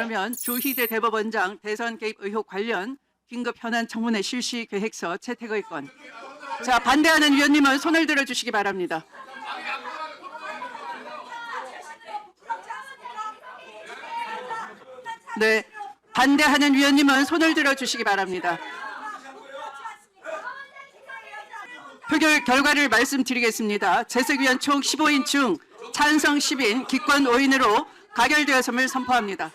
그러면 조희대 대법원장 대선 개입 의혹 관련 긴급 현안 청문회 실시 계획서 채택의 건. 자 반대하는 위원님은 손을 들어주시기 바랍니다. 네, 반대하는 위원님은 손을 들어주시기 바랍니다. 표결 결과를 말씀드리겠습니다. 재석위원 총 15인 중 찬성 10인, 기권 5인으로 가결되었음을 선포합니다.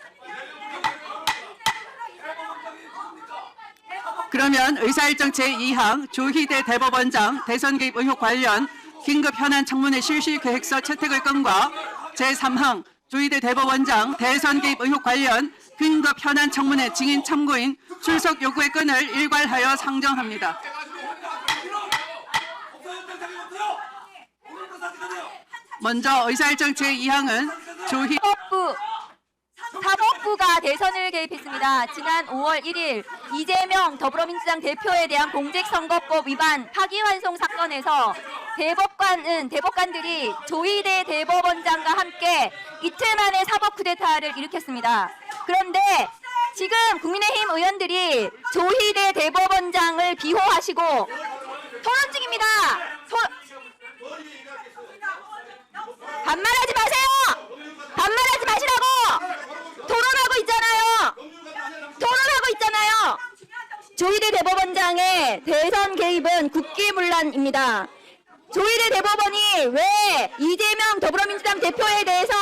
그러면 의사일정 제2항 조희대 대법원장 대선 개입 의혹 관련 긴급 현안 청문회 실시 계획서 채택의 건과 제3항 조희대 대법원장 대선 개입 의혹 관련 긴급 현안 청문회 증인 참고인 출석 요구의 건을 일괄하여 상정합니다. 먼저 의사일정 제2항은 조희 사법부 사법부가 대선을 개입했습니다. 지난 5월 1일 이재명 더불어민주당 대표에 대한 공직선거법 위반 파기환송 사건에서 대법관은 대법관들이 조희대 대법원장과 함께 이틀 만에 사법 쿠데타를 일으켰습니다. 그런데 지금 국민의힘 의원들이 조희대 대법원장을 비호하시고 토론 중입니다. 토- 반말하지 마세요. 반말하지 마시라고. 토론하고 있잖아요. 토론하고 있잖아요. 조희대 대법원장의 대선 개입은 국기문란입니다. 조희대 대법원이 왜 이재명 더불어민주당 대표에 대해서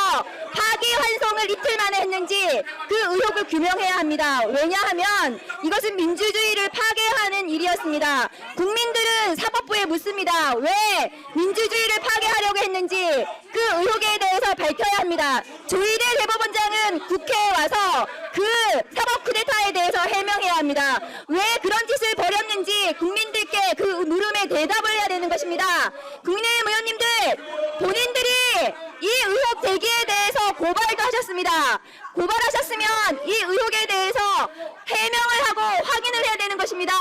파기환송을 이틀 만에 했는지 그 의혹을 규명해야 합니다. 왜냐하면 이것은 민주주의를 파괴하는 일이었습니다. 국민들은 사법부에 묻습니다. 왜 민주주의를 파괴하려고 했는지 그 의혹에 대해서 밝혀야 합니다. 조희대 대법원장은 국회에 와서 그 사법 쿠데타에 대해서 합니다. 왜 그런 짓을 벌였는지 국민들께 그 물음에 대답을 해야 되는 것입니다. 국민의힘 의원님들 본인들이 이 의혹 제기에 대해서 고발도 하셨습니다. 고발하셨으면 이 의혹에 대해서 해명을 하고 확인을 해야 되는 것입니다.